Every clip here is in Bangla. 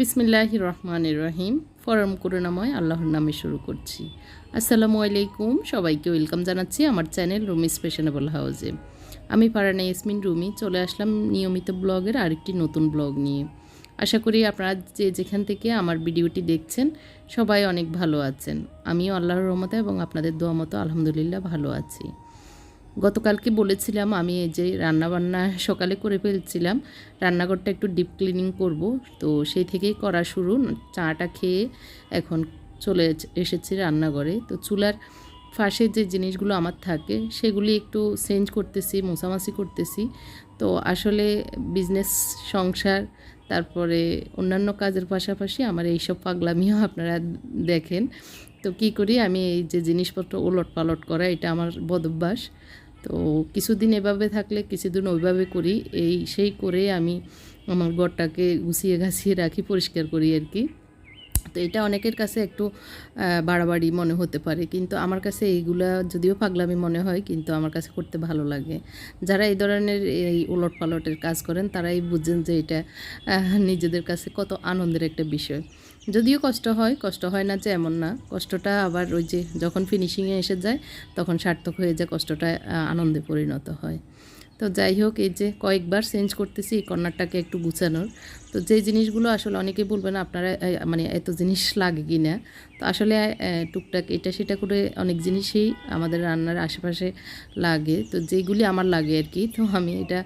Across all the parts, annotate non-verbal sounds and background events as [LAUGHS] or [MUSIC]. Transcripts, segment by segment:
বিসমিল্লাহ রহমান রহিম। ফরম করুণাময় আল্লাহর নামে শুরু করছি। আসসালামু আলাইকুম। সবাইকে ওয়েলকাম জানাচ্ছি আমার চ্যানেল রুমি স্পেশনেবল হাউসে আমি পারানা ইয়াসমিন রুমি, চলে আসলাম নিয়মিত ব্লগের আরেকটি নতুন ব্লগ নিয়ে। আশা করি আপনারা যে যেখান থেকে আমার ভিডিওটি দেখছেন, সবাই অনেক ভালো আছেন। আমিও আল্লাহর রহমতে এবং আপনাদের দোয়া মতো আলহামদুলিল্লাহ ভালো আছি। গতকালকে বলেছিলাম আমি এই যে রান্নাবান্না সকালে করে ফেলছিলাম, রান্নাঘরটা একটু ডিপ ক্লিনিং করব। তো সেই থেকেই করা শুরু। চাটা খেয়ে এখন চলে এসেছি রান্নাঘরে। তো চুলার ফাঁসে যে জিনিসগুলো আমার থাকে, সেগুলি একটু চেঞ্জ করতেছি, মোছামাছি করতেছি। তো আসলে বিজনেস সংসার, তারপরে অন্যান্য কাজের পাশাপাশি আমার এইসব পাগলামিও আপনারা দেখেন। তো কি করি, আমি এই যে জিনিসপত্র ওলট পালট করা, এটা আমার বদভ্যাস। তো কিছুদিন এভাবে থাকলে, কিছুদিন ওইভাবে করি, এই সেই করে আমি আমার গড়টাকে গুছিয়ে গাছিয়ে রাখি, পরিষ্কার করি আর কি। তো এটা অনেকের কাছে একটু বাড়াবাড়ি মনে হতে পারে। কিন্তু আমার কাছে এইগুলা যদিও পাগলামি মনে হয়, কিন্তু আমার কাছে করতে ভালো লাগে। যারা এই ধরনের এই উলট পালটের কাজ করেন, তারাই বুঝেন যে এটা নিজেদের কাছে কত আনন্দের একটা বিষয়। যদিও কষ্ট হয় কষ্ট হয় না যে এমন না। কষ্টটা আবার ওই যে যখন ফিনিশিংয়ে এসে যায়, তখন সার্থক হয়ে যায় কষ্টটা আনন্দে পরিণত হয়। তো যাই হোক, এই যে কয়েকবার চেঞ্জ করতেছি এই কর্নারটাকে একটু গুছানোর। তো যে জিনিসগুলো আসলে অনেকেই বলবেন, আপনারা মানে এত জিনিস লাগে কি না? তো আসলে টুকটাক এটা সেটা করে অনেক জিনিসই আমাদের রান্নার আশেপাশে লাগে। তো যেইগুলি আমার লাগে আর কি, তো আমি এটা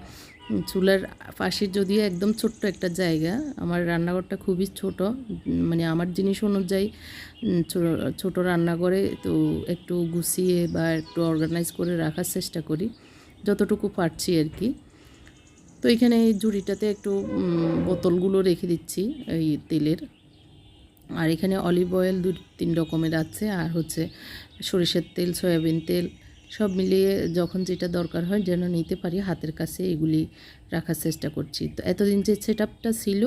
চুলার পাশের যদিও একদম ছোট্ট একটা জায়গা, আমার রান্নাঘরটা খুবই ছোট মানে আমার জিনিস অনুযায়ী ছোট রান্নাঘরে তো একটু গুছিয়ে বা একটু অর্গানাইজ করে রাখার চেষ্টা করি। যতটুকু পারছি আর কি। তো এখানে এই ঝুড়িটাতে একটু বোতলগুলো রেখে দিচ্ছি এই তেলের। আর এখানে অলিভ অয়েল দু তিন রকমের আছে। আর হচ্ছে সরিষের তেল, সয়াবিন তেল সব মিলিয়ে যখন যেটা দরকার হয় যেন নিতে পারি, হাতের কাছে এগুলি রাখার চেষ্টা করছি। তো এতদিন যে সেট ছিল,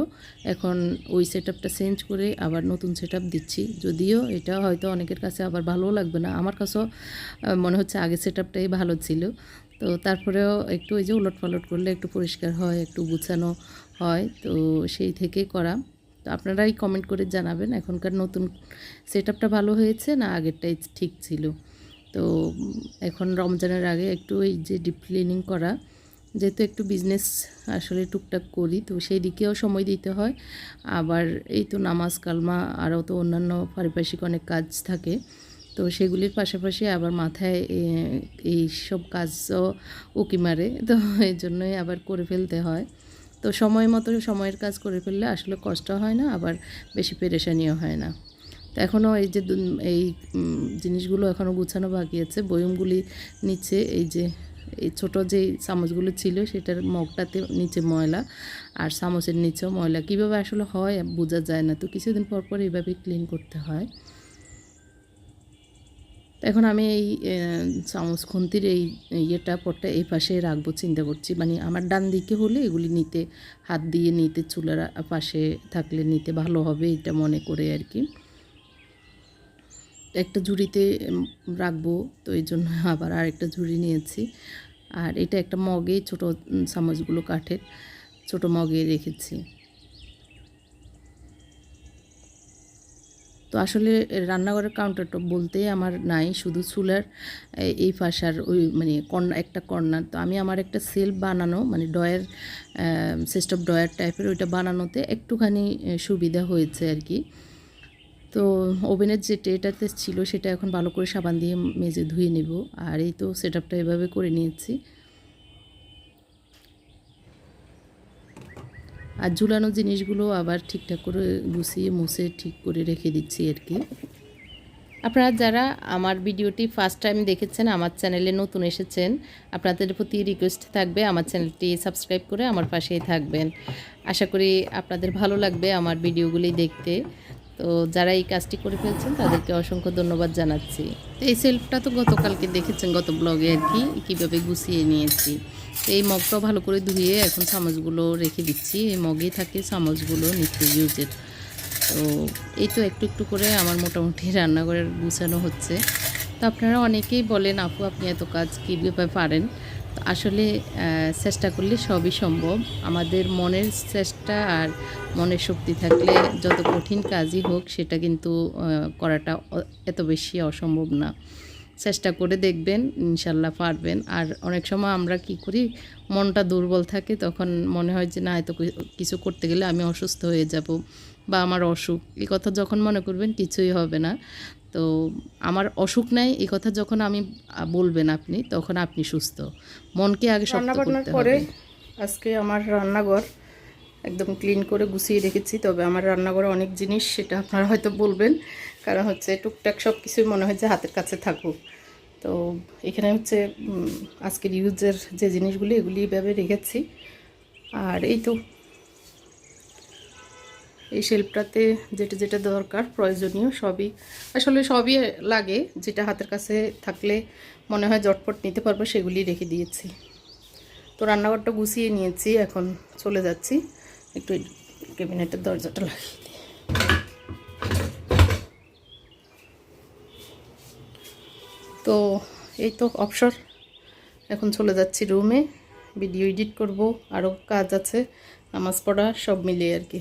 এখন ওই সেট চেঞ্জ করে আবার নতুন সেট দিচ্ছি। যদিও এটা হয়তো অনেকের কাছে আবার ভালোও লাগবে না। আমার কাছেও মনে হচ্ছে আগে সেট ভালো ছিল। তো তারপরেও একটু ওই যে উলট পালট করলে একটু পরিষ্কার হয়, একটু গুছানো হয়। তো সেই থেকেই করা। তো আপনারাই কমেন্ট করে জানাবেন এখনকার নতুন সেট ভালো হয়েছে না আগেরটাই ঠিক ছিল। তো এখন রমজানের আগে একটু এই যে ডিপ ক্লিনিং করা, যেহেতু একটু বিজনেস আসলে টুকটাক করি, তো সেই দিকেও সময় দিতে হয়। আবার এই তো নামাজ কালমা, আরও তো অন্যান্য পারিপার্শ্বিক অনেক কাজ থাকে, তো সেগুলির পাশাপাশি আবার মাথায় এই সব কাজও উকি মারে, তো এই জন্যই আবার করে ফেলতে হয়। তো সময় মতো সময়ের কাজ করে ফেললে আসলে কষ্ট হয় না, আবার বেশি পেরেশানিও হয় না। এখনও এই যে এই জিনিসগুলো এখনও গুছানো বাকি আছে। বয়মগুলি নিচে এই যে, এই ছোটো যে চামচগুলো ছিল সেটার মগটাতে নিচে ময়লা আর চামচের নিচেও ময়লা। কীভাবে আসলে হয় বোঝা যায় না। তো কিছুদিন পর পর এইভাবে ক্লিন করতে হয়। এখন আমি এই চামচ খুন্তির এই, ইয়েটা পটটা এই পাশে রাখব, চিন্তা করছি। মানে আমার ডান দিকে হলে এগুলি নিতে, হাত দিয়ে নিতে, চুলার পাশে থাকলে নিতে ভালো হবে, এটা মনে করে আর কি। একটা ঝুড়িতে রাখব, তো এই জন্য [LAUGHS] আবার আরেকটা ঝুড়ি নিয়েছি। আর এটা একটা মগে, ছোটো চামচগুলো কাঠের, ছোটো মগে রেখেছি। তো আসলে রান্নাঘরের কাউন্টারটপ বলতে আমার নাই, শুধু চুলার এই পাশার ওই মানে কর্নার একটা কর্নার তো আমি আমার একটা সেলফ বানানো মানে ডয়ার সিস্টেম ডয়ার টাইপের ওইটা বানানোতে একটুখানি সুবিধা হয়েছে আর কি। তো ওভেনের যে ট্রেটাতে ছিল সেটা এখন ভালো করে সাবান দিয়ে মেজে ধুয়ে নেব। আর এই তো সেট আপটা এভাবে করে নিয়েছি। আর ঝুলানো জিনিসগুলো আবার ঠিকঠাক করে গুছিয়ে মুছে ঠিক করে রেখে দিচ্ছি আর কি। আপনারা যারা আমার ভিডিওটি ফার্স্ট টাইম দেখেছেন, আমার চ্যানেলে নতুন এসেছেন, আপনাদের প্রতি রিকোয়েস্ট থাকবে আমার চ্যানেলটি সাবস্ক্রাইব করে আমার পাশেই থাকবেন। আশা করি আপনাদের ভালো লাগবে আমার ভিডিওগুলি দেখতে। তো যারা এই কাজটি করে ফেলছেন, তাদেরকে অসংখ্য ধন্যবাদ জানাচ্ছি। তো এই সেলফটা তো গতকালকে দেখেছেন, গত ব্লগে আর কি, কীভাবে গুছিয়ে নিয়েছি। তো এই মগটাও ভালো করে ধুয়ে এখন চামচগুলো রেখে দিচ্ছি। এই মগেই থাকে চামচগুলো নিত্য ইউজের। তো এই তো একটু একটু করে আমার মোটামুটি [LAUGHS] রান্নাঘরের গুছানো হচ্ছে। তো আপনারা অনেকেই বলেন, আপু, আপনি এত কাজ কীভাবে পারেন? আসলে চেষ্টা করলে সবই সম্ভব। আমাদের মনের চেষ্টা আর মনের শক্তি থাকলে যত কঠিন কাজই হোক, সেটা কিন্তু করাটা এত বেশি অসম্ভব না। চেষ্টা করে দেখবেন, ইনশাল্লাহ পারবেন। আর অনেক সময় আমরা কি করি, মনটা দুর্বল থাকে, তখন মনে হয় যে, না, এত কিছু করতে গেলে আমি অসুস্থ হয়ে যাব বা আমার অসুখ। এই কথা যখন মনে করবেন, কিছুই হবে না। তো আমার অসুখ নাই এই কথা যখন আমি বলবেন আপনি তখন আপনি সুস্থ। মনকে আগে শক্ত করতে হবে। আজকে আমার রান্নাঘর একদম ক্লিন করে গুছিয়ে রেখেছি তবে আমার রান্নাঘরে অনেক জিনিস সেটা আপনারা হয়তো বলবেন। কারণ হচ্ছে টুকটাক সব কিছুই মনে হয় যে হাতের কাছে থাকুক। তো এখানে হচ্ছে আজকের ইউজের যে জিনিসগুলি এগুলি এইভাবে রেখেছি। আর এই তো এই শেল্পটাতে যেটা যেটা দরকার, প্রয়োজনীয় সবই। আসলে সবই লাগে, যেটা হাতের কাছে থাকলে মনে হয় জটপট নিতে পারব, সেগুলি রেখে দিয়েছি। তো রান্নাঘরটা গুছিয়ে নিয়েছি, এখন চলে যাচ্ছি। একটু ক্যাবিনেটের দরজাটা লাগিয়ে দিই। তো এই তো অবসর। এখন চলে যাচ্ছি রুমে, ভিডিও এডিট করব, আরও কাজ আছে, নামাজ পড়া, সব মিলিয়ে আর কি।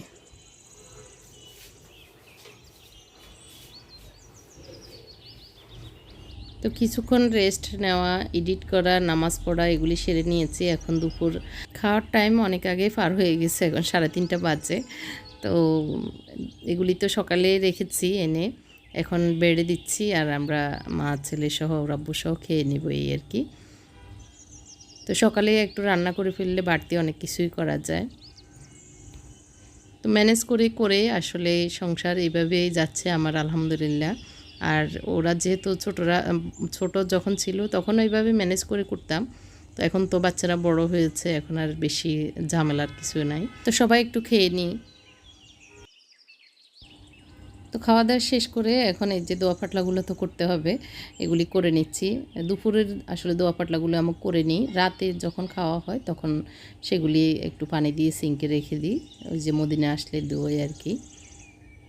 তো কিছুক্ষণ রেস্ট নেওয়া এডিট করা, নামাজ পড়া, এগুলি সেরে নিয়েছি। এখন দুপুর খাওয়ার টাইম অনেক আগে পার হয়ে গেছে, এখন সাড়ে তিনটা বাজে। তো এগুলি তো সকালে রেখেছি এনে, এখন বেড়ে দিচ্ছি আর আমরা মা, ছেলে সহ রাব্বু সহ খেয়ে নিব এই আর কি। তো সকালে একটু রান্না করে ফেললে বাড়তি অনেক কিছুই করা যায়। তো ম্যানেজ করে করে আসলে সংসার এইভাবেই যাচ্ছে আমার, আলহামদুলিল্লাহ। আর ওরা যেহেতু ছোটরা ছোট যখন ছিল তখন ওইভাবে ম্যানেজ করে করতাম। তো এখন তো বাচ্চারা বড় হয়েছে, এখন আর বেশি ঝামেলার কিছু নাই। তো সবাই একটু খেয়ে নিই। তো খাওয়া দাওয়া শেষ করে এখন এই যে দোয়া পাটলাগুলো তো করতে হবে, এগুলি করে নিচ্ছি। দুপুরের আসলে দোয়া পাটলাগুলো আমি করে নিই। রাতে যখন খাওয়া হয় তখন সেগুলি একটু পানি দিয়ে সিঙ্কে রেখে দিই। ওই যে মদিনে আসলে দোয় আর কি।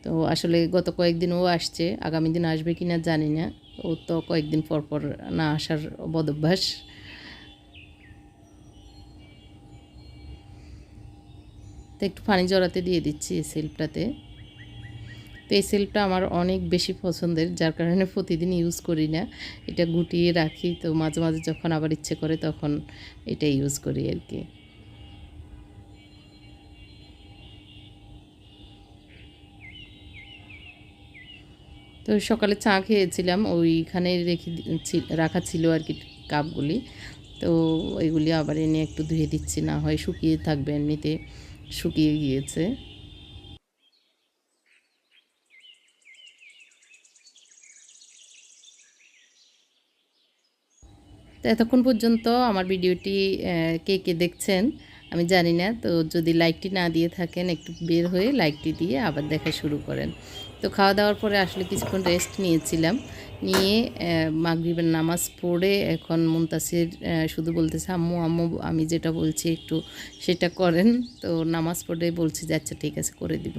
তো আসলে গত কয়েকদিন ও আসছে, আগামী দিন আসবে কি না জানি না। ও তো কয়েকদিন পর পর না আসার বদভ্যাস। তো একটু পানি জড়াতে দিয়ে দিচ্ছি এই সেলফটাতে তো এই সেলফটা আমার অনেক বেশি পছন্দের, যার কারণে প্রতিদিন ইউজ করি না। এটা গুটিয়ে রাখি, তো মাঝে মাঝে যখন আবার ইচ্ছে করে তখন এটা ইউজ করি আর কি। তো সকালে চা খেয়েছিলাম, ওইখানে রেখে রাখা ছিল আর কি কাপগুলি। তো ওইগুলি আবার এনে একটু ধুয়ে দিচ্ছি, না হয় শুকিয়ে থাকবে এমনিতে, শুকিয়ে গিয়েছে। তো এতক্ষণ পর্যন্ত আমার ভিডিওটি কে কে দেখছেন আমি জানি না, তো যদি লাইকটি না দিয়ে থাকেন একটু বের হয়ে লাইকটি দিয়ে আবার দেখা শুরু করেন। তো খাওয়া দাওয়ার পরে আসলে কিছুক্ষণ রেস্ট নিয়েছিলাম। নিয়ে মাগরিবের নামাজ পড়ে এখন মুনতাসির শুধু বলতেছে, আম্মু আম্মু, আমি যেটা বলছি একটু সেটা করেন। তো নামাজ পড়ে বলছি যে আচ্ছা ঠিক আছে, করে দিব।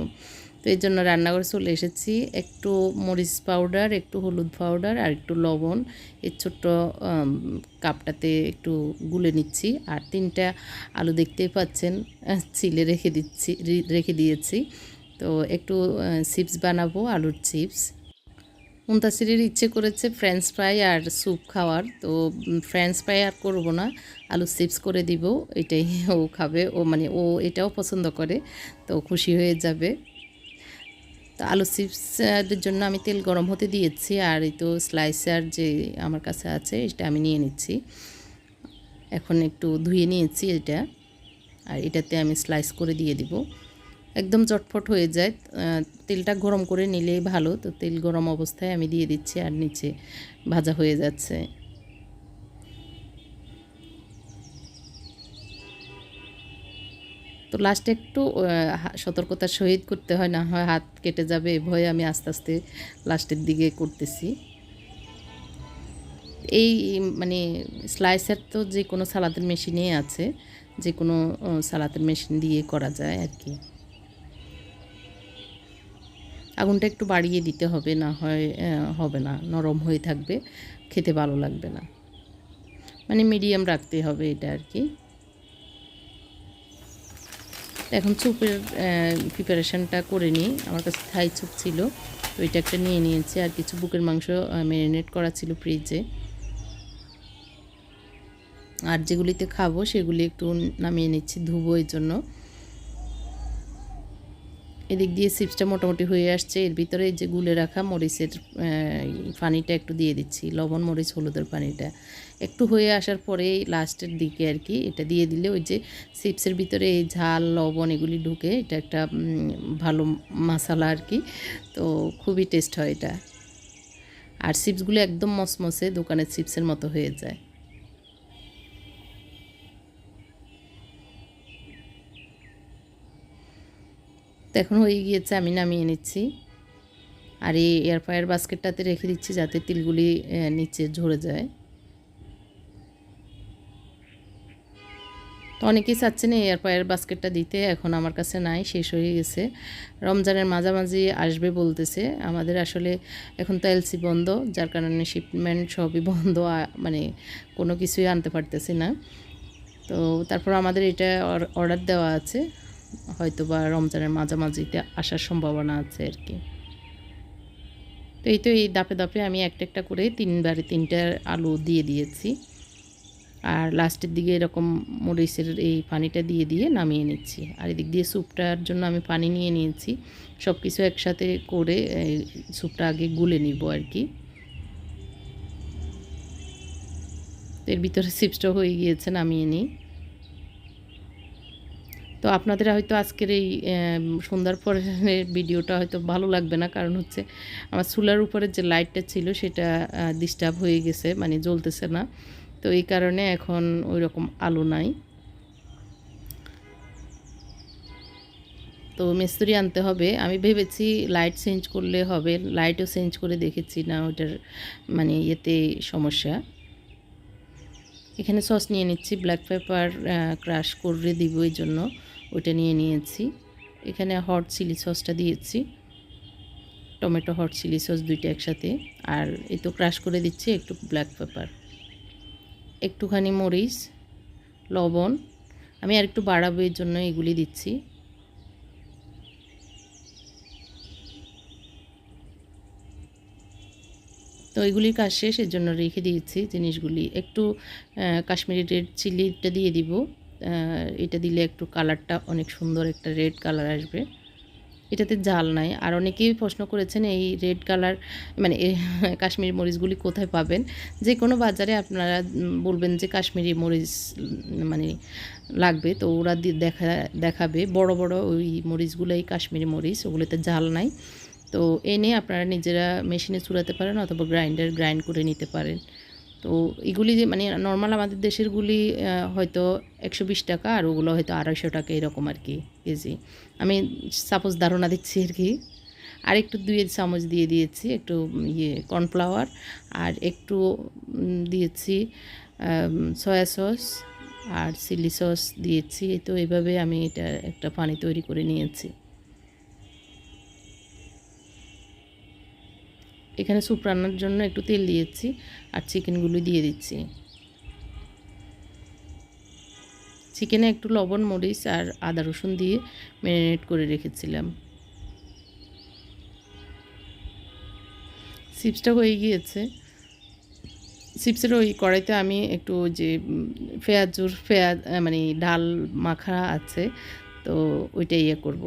তো এই জন্য রান্নাঘরে চলে এসেছি। একটু মরিচ পাউডার একটু হলুদ পাউডার আর একটু লবণ। এর ছোট্ট কাপটাতে একটু গুলে নিচ্ছি আর তিনটা আলু দেখতেই পাচ্ছেন ছিলে রেখে দিচ্ছি রেখে দিয়েছি। তো একটু চিপস বানাবো, আলুর চিপস। মুন্তাসিরের ইচ্ছে করেছে ফ্রেঞ্চ ফ্রাই আর স্যুপ খাওয়ার, তো ফ্রেঞ্চ ফ্রাই আর করব না আলু চিপস করে দিব, এটাই ও খাবে, ও মানে ও এটাও পছন্দ করে, তো খুশি হয়ে যাবে। তো আলু চিপসের জন্য আমি তেল গরম হতে দিয়েছি, আর এই তো স্লাইসার যে আমার কাছে আছে, এটা আমি নিয়ে নিচ্ছি। এখন একটু ধুয়ে নিয়েছি এটা, আর এটাতে আমি স্লাইস করে দিয়ে দিব। একদম চটপট হয়ে যায়। তেলটা গরম করে নিলেই ভালো। তো তেল গরম অবস্থায় আমি দিয়ে দিচ্ছি আর নিচে ভাজা হয়ে যাচ্ছে। তো লাস্টে একটু সতর্কতার সহিত করতে হয়, না হয় হাত কেটে যাবে, এ ভয়ে আমি আস্তে আস্তে লাস্টের দিকে করতেছি। এই মানে স্লাইসার তো যে কোনো সালাদের মেশিনেই আছে। যে কোনো সালাদের মেশিন দিয়ে করা যায় আর কি। আগুনটা একটু বাড়িয়ে দিতে হবে, না হয় হবে না, নরম হয়ে থাকবে, খেতে ভালো লাগবে না। মানে মিডিয়াম রাখতে হবে এটা আর কি। এখন স্যুপের প্রিপারেশনটা করে নিই। আমার কাছে থাই চুপ ছিল এটা একটা নিয়ে নিয়েছি। আর কিছু বুকের মাংস ম্যারিনেট করা ছিল ফ্রিজে আর যেগুলিতে খাব, সেগুলি একটু নামিয়ে নিচ্ছি ধুবো এর জন্য। এদিক দিয়ে চিপসটা মোটামুটি হয়ে আসছে। এর ভিতরে যে গুলে রাখা মরিচের পানিটা একটু দিয়ে দিচ্ছি, লবণ, মরিচ, হলুদের পানিটা। একটু হয়ে আসার পরেই লাস্টের দিকে আর কি, এটা দিয়ে দিলে ওই যে চিপসের ভিতরে এই ঝাল, লবণ এগুলি ঢুকে এটা একটা ভালো মশালা আর কি। তো খুবই টেস্ট হয় এটা। আর চিপসগুলো একদম মসমসে দোকানের চিপসের মতো হয়ে যায়। এখন হয়ে গিয়েছে, আমি নামিয়ে নিচ্ছি। আর এই এয়ার ফ্রায়ার বাস্কেটটাতে রেখে দিচ্ছি যাতে তিলগুলি নিচে ঝরে যায়। তো অনেকেই চাচ্ছেন এয়ার ফ্রায়ার বাস্কেটটা দিতে, এখন আমার কাছে নাই, শেষ হয়ে গেছে। রমজানের মাঝামাঝি আসবে বলতেছে, আমাদের আসলে এখন তো এলসি বন্ধ, যার কারণে শিপমেন্ট সবই বন্ধ মানে কোনো কিছুই আনতে পারতেছি না। তো তারপর আমাদের এটা অর্ডার দেওয়া আছে। হয়তো বা রমজানের মাঝামাঝিতে আসার সম্ভাবনা আছে আর কি। তো এই তো এই দাপে দাপে আমি একটা একটা করে তিনবারে তিনটা আলু দিয়ে দিয়েছি। আর লাস্টের দিকে এরকম মরিচের এই পানিটা দিয়ে দিয়ে নামিয়ে নিচ্ছি। আর এদিক দিয়ে স্যুপটার জন্য আমি পানি নিয়ে নিয়েছি। সব কিছু একসাথে করে স্যুপটা আগে গুলে নিব আর কি। এর ভিতরে চিপসটা হয়ে গিয়েছে, নামিয়ে নিই। তো আপনাদের হয়তো আজকের এই সন্ধ্যার পরের ভিডিওটা হয়তো ভালো লাগবে না, কারণ হচ্ছে আমার চুলার উপরে যে লাইটটা ছিল সেটা ডিস্টার্ব হয়ে গেছে মানে জ্বলতেছে না। তো এই কারণে এখন ওই রকম আলো নাই। তো মিস্ত্রি আনতে হবে। আমি ভেবেছি লাইট চেঞ্জ করলে হবে, লাইটও চেঞ্জ করে দেখেছি না ওটার মানে ইয়েতে সমস্যা। এখানে সস নিয়ে নিচ্ছি ব্ল্যাক পেপার ক্রাশ করে দিব এই জন্য। ওইটা নিয়ে নিয়েছি। এখানে হট চিলি সসটা দিয়েছি। টমেটো হট চিলি সস দুইটা একসাথে। আর এই তো ক্রাশ করে দিচ্ছি একটু ব্ল্যাক পেপার। একটুখানি মরিচ, লবণ। আমি আর একটু বাড়াবো এর জন্য এগুলি দিচ্ছি। তো এগুলির কাজ শেষ, এর জন্য রেখে দিয়েছি জিনিসগুলি। একটু কাশ্মীরি রেড চিলিটা দিয়ে দিব। এটা দিলে একটু কালারটা অনেক সুন্দর একটা রেড কালার আসবে। এটাতে জাল নাই। আর অনেকেই প্রশ্ন করেছেন এই রেড কালার মানে কাশ্মীরি মরিচগুলি কোথায় পাবেন? যে কোনো বাজারে আপনারা বলবেন যে কাশ্মীরি মরিচ মানে লাগবে। তো ওরা দেখা, দেখাবে। বড় বড় ওই মরিচগুলো, এই কাশ্মীরি মরিচ, ওগুলোতে জাল নাই। তো এনে আপনারা নিজেরা মেশিনে চুলাতে পারেন অথবা গ্রাইন্ডার, গ্রাইন্ড করে নিতে পারেন। তো এগুলি যে মানে নর্মাল আমাদের দেশেরগুলি হয়তো একশো বিশ টাকা আর ওগুলো হয়তো আড়াইশো টাকা এরকম আর কি কেজি আমি সাপোজ ধারণা দিচ্ছি আর কি। আর একটু দুই চামচ দিয়ে দিয়েছি, একটু ইয়ে কর্নফ্লাওয়ার আর একটু দিয়েছি সয়া সস আর চিলি সস দিয়েছি। তো এইভাবে আমি এটা একটা পানি তৈরি করে নিয়েছি। এখানে স্যুপ রান্নার জন্য একটু তেল দিয়েছি আর চিকেনগুলো দিয়ে দিচ্ছি। চিকেনে একটু লবণ, মরিচ আর আদা রসুন দিয়ে ম্যারিনেট করে রেখেছিলাম। চিপসটা হয়ে গিয়েছে। চিপসের ওই কড়াইতে আমি একটু যে পেঁয়াজুর পেঁয়াজ মানে ডাল মাখা আছে, তো ওইটা ইয়ে করব।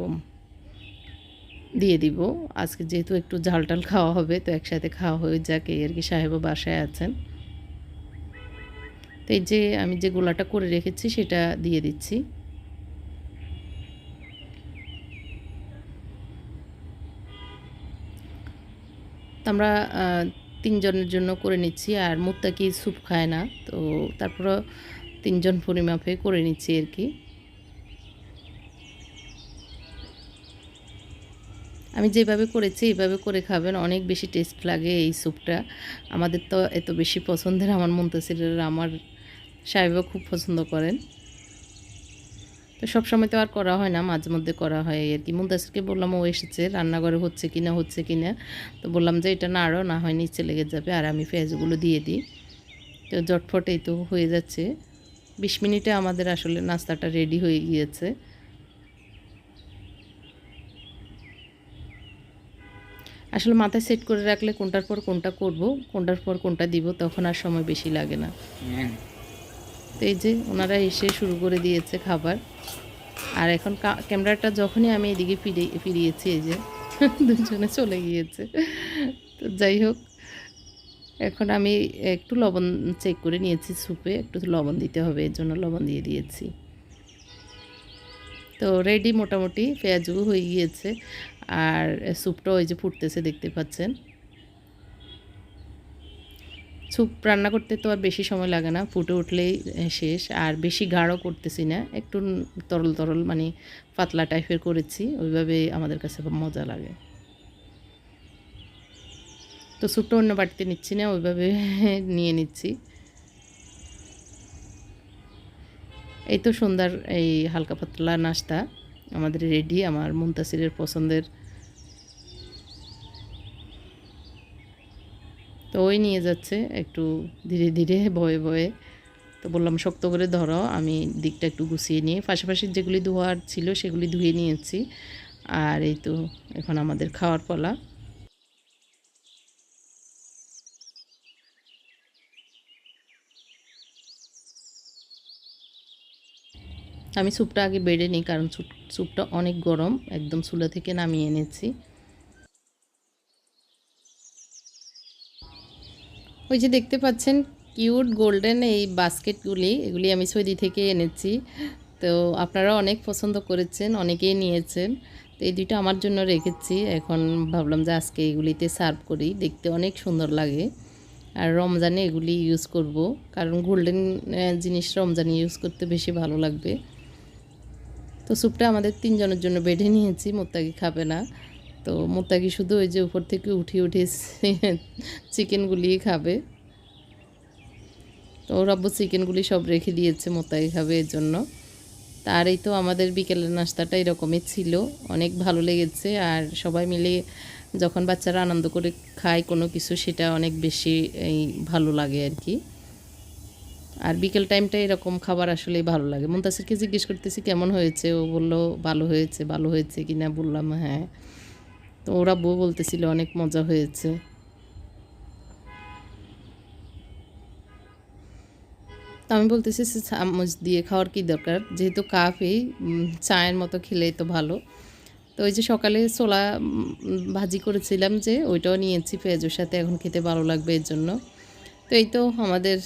দিয়ে দিব। আজকে যেহেতু একটু ঝাল টাল খাওয়া হবে, তো একসাথে খাওয়া হয়ে যাক, এই আর কি সাহেবও বাসায় আছেন। তো এই যে আমি যে গোলাটা করে রেখেছি, সেটা দিয়ে দিচ্ছি। আমরা তিনজনের জন্য করে নিচ্ছি, আর মুত্তাকি স্যুপ খায় না, তো তারপরও তিনজন পরিমাপে করে নিচ্ছি আর কি। আমি যেভাবে করেছি, এইভাবে করে খাবেন। অনেক বেশি টেস্ট লাগে এই স্যুপটা আমাদের তো এত বেশি পছন্দের আমার মন্তসিরের আমার সাহেবও খুব পছন্দ করেন। তো সবসময় তো আর করা হয় না, মাঝে মধ্যে করা হয় আর কি। মুন্তাসিরকে বললাম, ও এসেছে, রান্নাঘরে হচ্ছে কি না হচ্ছে কি না তো বললাম যে, এটা না আরও না হয় নিচে লেগে যাবে, আর আমি পেঁয়াজগুলো দিয়ে দিই। তো তো জটফট এই তো হয়ে যাচ্ছে। বিশ মিনিটে আমাদের আসলে নাস্তাটা রেডি হয়ে গিয়েছে। আসলে মাথায় সেট করে রাখলে কোনটার পর কোনটা করব কোনটার পর কোনটা দিব তখন আর সময় বেশি লাগে না। তো এই যে ওনারা এসে শুরু করে দিয়েছে খাবার। আর এখন ক্যামেরাটা যখনই আমি এদিকে ফিরে ফিরিয়েছি এই যে [LAUGHS] দুজনে চলে গিয়েছে। তো যাই হোক এখন আমি একটু লবণ চেক করে নিয়েছি স্যুপে একটু লবণ দিতে হবে এর জন্য লবণ দিয়ে দিয়েছি। তো রেডি মোটামুটি পেঁয়াজও হয়ে গিয়েছে। আর স্যুপটা ওই যে ফুটতেছে, দেখতে পাচ্ছেন। স্যুপ রান্না করতে তো আর বেশি সময় লাগে না, ফুটে উঠলেই শেষ। আর বেশি গাঢ় করতেছি না, একটু তরল তরল মানে পাতলা টাইপের করেছি, ওইভাবে আমাদের কাছে মজা লাগে। তো স্যুপটা অন্য বাড়িতে নিচ্ছি না, ওইভাবে [LAUGHS] নিয়ে নিচ্ছি। এই তো সন্ধ্যার এই হালকা পাতলা নাস্তা। আমাদের রেডি, আমার মুন্তাসিরের পছন্দের। তো ওই নিয়ে যাচ্ছে একটু ধীরে ধীরে, ভয়ে ভয়ে। তো বললাম, শক্ত করে ধরো, আমি দিকটা একটু গুছিয়ে নিয়ে। পাশাপাশি যেগুলি ধোয়ার ছিল, সেগুলি ধুয়ে নিয়েছি। আর এই তো এখন আমাদের খাওয়ার পালা। আমি স্যুপটা আগে বেড়ে নিই, কারণ স্যুপ- স্যুপটা অনেক গরম, একদম চুলা থেকে নামিয়ে এনেছি। ওই যে দেখতে পাচ্ছেন, কিউট গোল্ডেন এই বাস্কেটগুলি, এগুলি আমি সৌদি থেকে এনেছি। তো আপনারা অনেক পছন্দ করেছেন, অনেকেই নিয়েছেন। তো এই দুইটা আমার জন্য রেখেছি, এখন ভাবলাম যে আজকে এগুলিতে সার্ভ করি, দেখতে অনেক সুন্দর লাগে। আর রমজানে এগুলি ইউজ করব, কারণ গোল্ডেন জিনিস রমজানে ইউজ করতে বেশি ভালো লাগবে। তো স্যুপটা আমাদের তিনজনের জন্য বেড়ে নিয়েছি, মোত্তাকি খাবে না। তো মোত্তাকি শুধু ওই যে উপর থেকে উঠে উঠে চিকেনগুলি খাবে। তো ওর আব্বু চিকেনগুলি সব রেখে দিয়েছে মোত্তাকি খাবে এর জন্য। তার এই তো আমাদের বিকেলের নাস্তাটা এরকমই ছিল। অনেক ভালো লেগেছে আর সবাই মিলে যখন বাচ্চারা আনন্দ করে খায় কোনো কিছু, সেটা অনেক বেশি ভালো লাগে আর কি। আর বিকেল টাইমটা এরকম খাবার আসলে ভালো লাগে। মুন্তাসিরকে জিজ্ঞেস করতেছি, কেমন হয়েছে? ও বলল, ভালো হয়েছে ভালো হয়েছে কি না বললাম হ্যাঁ। তো ওরা বউ বলতেছিল, অনেক মজা হয়েছে। আমি বলতেছি চামচ দিয়ে খাওয়ার কি দরকার? যেহেতু কাফি চায়ের মতো খেলেই তো ভালো। তো ওই যে সকালে ছোলা ভাজি করেছিলাম যে, ওইটাও নিয়েছি পেঁয়াজের সাথে, এখন খেতে ভালো লাগবে এর জন্য। তো এই তো আমাদের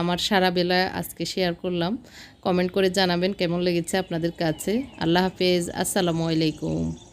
আমার সারা বেলা আজকে শেয়ার করলাম। কমেন্ট করে জানাবেন কেমন লেগেছে আপনাদের কাছে। আল্লাহ হাফেজ। আসসালামু আলাইকুম।